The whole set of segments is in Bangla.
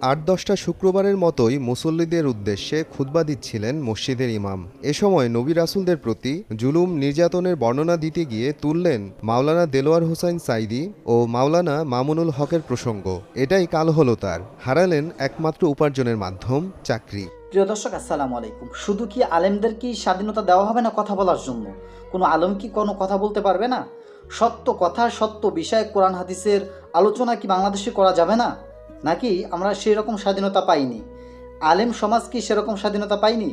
আট দশটা শুক্রবারের মতোই মুসল্লিদের উদ্দেশ্যে খুতবা দিচ্ছিলেন মসজিদের ইমাম। এ সময় নবী রাসুলদের প্রতি জুলুম, নির্যাতনের বর্ণনা দিতে গিয়ে তুললেন মাওলানা দেলোয়ার হোসাইন সাইদি ও মাওলানা মামুনুল হকের প্রসঙ্গ। এটাই কাল হলো তার। হারালেন একমাত্র উপার্জনের মাধ্যম, চাকরি। প্রিয় দর্শক, আসসালামু আলাইকুম। শুধু কি আলেমদের কি স্বাধীনতা দেওয়া হবে না কথা বলার জন্য? কোনো আলম কি কোনো কথা বলতে পারবে না? সত্য কথা, সত্য বিষয়ে কোরআন হাদিসের আলোচনা কি বাংলাদেশে করা যাবে না? নাকি আমরা সেই রকম স্বাধীনতা পাইনি? আলেম সমাজ কি সেরকম স্বাধীনতা পাইনি?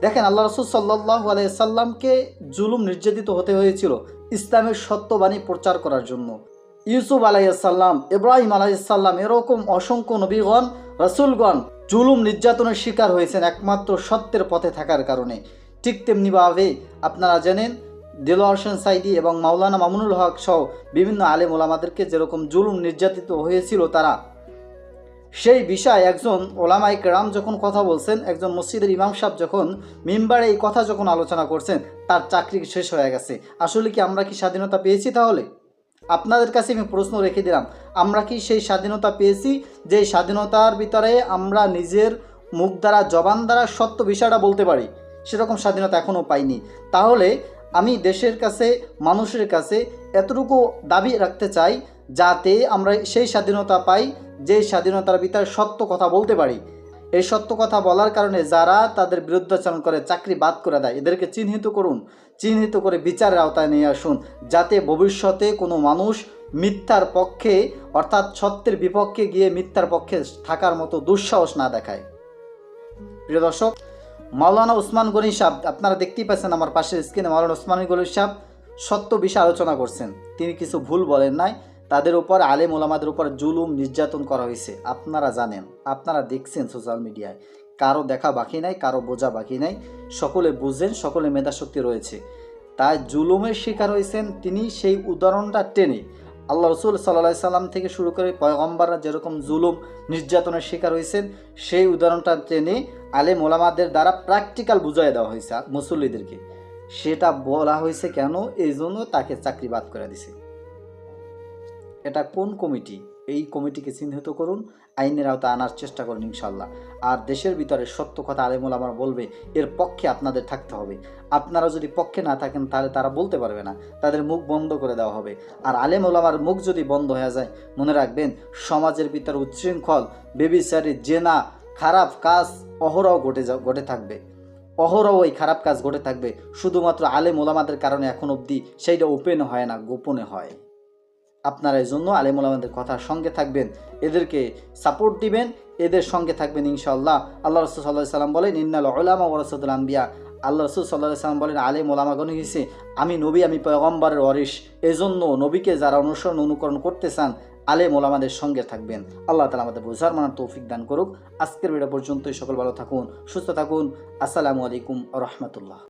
দেখেন, আল্লাহ রসুল সাল্লাহ আলাইসাল্লামকে জুলুম নির্যাতিত হতে হয়েছিল ইসলামের সত্যবাণী প্রচার করার জন্য। ইউসুফ আলাইসাল্লাম ইব্রাহিম আলাইসাল্লাম এরকম অসংখ্য নবীগণ, রসুলগণ জুলুম নির্যাতনের শিকার হয়েছেন একমাত্র সত্যের পথে থাকার কারণে। ঠিক তেমনিভাবে আপনারা জানেন দিলোয়ার হোসেন সাইদি এবং মাওলানা মামুনুল হক সহ বিভিন্ন আলেম ওলামাদেরকে যেরকম জুলুম নির্যাতিত হয়েছিল তারা সেই বিষয়ে একজন ওলামাই কেরাম যখন কথা বলছেন, একজন মসজিদের ইমাম সাহেব যখন মিম্বারে এই কথা যখন আলোচনা করছেন, তার চাকরি শেষ হয়ে গেছে? আসলে কি আমরা কি স্বাধীনতা পেয়েছি তাহলে? আপনাদের কাছে আমি প্রশ্ন রেখে দিলাম, আমরা কি সেই স্বাধীনতা পেয়েছি যে স্বাধীনতার ভিতরে আমরা নিজের মুখ দ্বারা, জবান দ্বারা সত্য বিষয়টা বলতে পারি? সেরকম স্বাধীনতা এখনও পাইনি। তাহলে আমি দেশের কাছে, মানুষের কাছে এতটুকু দাবি রাখতে চাই, যাতে আমরা সেই স্বাধীনতা পাই যে স্বাধীনতার ভিতরে সত্য কথা বলতে পারি। এই সত্য কথা বলার কারণে যারা তাদের বিরুদ্ধাচরণ করে চাকরি বাদ করে দেয়, এদেরকে চিহ্নিত করুন। চিহ্নিত করে বিচারের আওতায় নিয়ে আসুন, যাতে ভবিষ্যতে কোনো মানুষ মিথ্যার পক্ষে, অর্থাৎ সত্যের বিপক্ষে গিয়ে মিথ্যার পক্ষে থাকার মতো দুঃসাহস না দেখায়। প্রিয় দর্শক, মাওলানা উসমান গনি সাহেব, আপনারা দেখতেই পাচ্ছেন আমার পাশের স্ক্রিনে মাওলানা উসমান গনি সাহেব সত্য বিষয়ে আলোচনা করছেন। তিনি কিছু ভুল বলেন নাই। তাদের উপর আলেম ওলামাদের উপর জুলুম নির্যাতন করা হয়েছে। আপনারা জানেন, আপনারা দেখছেন সোশ্যাল মিডিয়ায় কারও দেখা বাকি নাই, কারও বোঝা বাকি নাই। সকলে বুঝেন, সকলে মেধাশক্তি রয়েছে। তাই জুলুমের শিকার হয়েছেন তিনি সেই উদাহরণটা টেনে। আল্লাহ রসুল সাল্লাহ সাল্লাম থেকে শুরু করে পয়গম্বররা যেরকম জুলুম, নির্যাতনের শিকার হয়েছেন, সেই উদাহরণটা টেনে আলেম ওলামাদের দ্বারা প্র্যাকটিক্যাল বুঝাই দেওয়া হয়েছে মুসল্লিদেরকে। সেটা বলা হয়েছে কেন? এই জন্য তাকে চাকরি বাদ করে দিছে। এটা কোন কমিটি? এই কমিটিকে চিহ্নিত করুন, আইনের আওতায় আনার চেষ্টা করুন ইনশাল্লাহ আর দেশের ভিতরে সত্য কথা আলেমুল আমার বলবে, এর পক্ষে আপনাদের থাকতে হবে। আপনারা যদি পক্ষে না থাকেন, তাহলে তারা বলতে পারবে না। তাদের মুখ বন্ধ করে দেওয়া হবে। আর আলেম ওলামার মুখ যদি বন্ধ হয়ে যায়, মনে রাখবেন, সমাজের ভিতরে উচ্ছৃঙ্খল, বেবিচারি, জেনা, খারাপ কাজ, অহরহ ঘটে ঘটে থাকবে। অহরহ ওই খারাপ কাজ ঘটে থাকবে। শুধুমাত্র আলেম ওলামাদের কারণে এখন অবধি সেইটা ওপেন হয় না, গোপনে হয়। আপনারা এই জন্য আলেমুল আমাদের কথার সঙ্গে থাকবেন, এদেরকে সাপোর্ট দিবেন, এদের সঙ্গে থাকবেন ইনশাল্লাহ আল্লাহ রসুল সাল্লাহ সাল্লাম বলেন, ইন্নাল ওলামা ওরসদুল আম্বিয়া আল্লাহ রসুল সাল্লাহ সাল্লাম বলেন, আলেম ওলামাগণ হিসে আমি নবী, আমি পয়গম্বরের অরিস এজন্য নবীকে যারা অনুসরণ, অনুকরণ করতে চান, আলেম ওলামাদের সঙ্গে থাকবেন। আল্লাহ তালা আমাদের বোঝার মানার তৌফিক দান করুক। আজকের ভিডিও পর্যন্তই, সকল ভালো থাকুন, সুস্থ থাকুন। আসসালামু আলাইকুম রহমতুল্লাহ।